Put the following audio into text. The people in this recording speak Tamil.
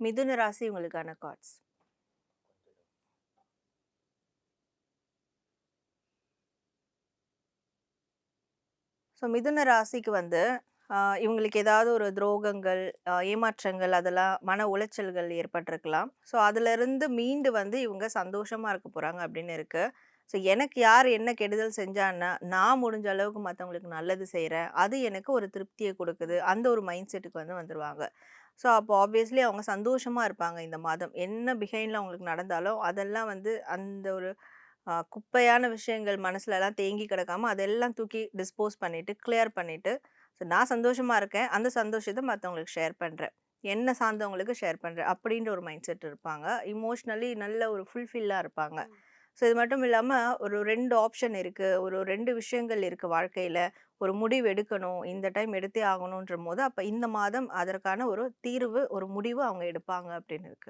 மிதுன ராசி உங்களுக்கான கார்ட்ஸ் ஸோ மிதுன ராசிக்கு வந்து ஆஹ் இவங்களுக்கு ஏதாவது ஒரு துரோகங்கள் ஏமாற்றங்கள் அதெல்லாம் மன உளைச்சல்கள் ஏற்பட்டிருக்கலாம். ஸோ அதிலிருந்து மீண்டு வந்து இவங்க சந்தோஷமா இருக்க போறாங்க அப்படின்னு இருக்கு. ஸோ எனக்கு யார் என்ன கெடுதல் செஞ்சான்னா நான் முடிஞ்ச அளவுக்கு மற்றவங்களுக்கு நல்லது செய்கிறேன் அது எனக்கு ஒரு திருப்தியை கொடுக்குது. அந்த ஒரு மைண்ட் செட்டுக்கு வந்து வந்துடுவாங்க ஸோ அப்போ ஆப்வியஸ்லி அவங்க சந்தோஷமாக இருப்பாங்க இந்த மாதம். என்ன பிஹைண்டில் அவங்களுக்கு நடந்தாலும் அதெல்லாம் வந்து அந்த ஒரு குப்பையான விஷயங்கள் மனசுலலாம் தேங்கி கிடக்காம அதெல்லாம் தூக்கி டிஸ்போஸ் பண்ணிவிட்டு கிளியர் பண்ணிவிட்டு ஸோ நான் சந்தோஷமாக இருக்கேன். அந்த சந்தோஷத்தை மற்றவங்களுக்கு ஷேர் பண்ணுறேன் என்ன சார்ந்தவங்களுக்கு ஷேர் பண்ணுறேன் அப்படின்ற ஒரு மைண்ட் செட் இருப்பாங்க. இமோஷ்னலி நல்ல ஒரு ஃபுல்ஃபில்லாக இருப்பாங்க. ஸோ இது மட்டும் இல்லாமல் ஒரு ரெண்டு ஆப்ஷன் இருக்குது ஒரு ரெண்டு விஷயங்கள் இருக்குது வாழ்க்கையில். ஒரு முடிவு எடுக்கணும். இந்த டைம் எடுத்தே ஆகணுன்ற போது அப்போ இந்த மாதம் அதற்கான ஒரு தீர்வு ஒரு முடிவு அவங்க எடுப்பாங்க அப்படின்னு இருக்கு.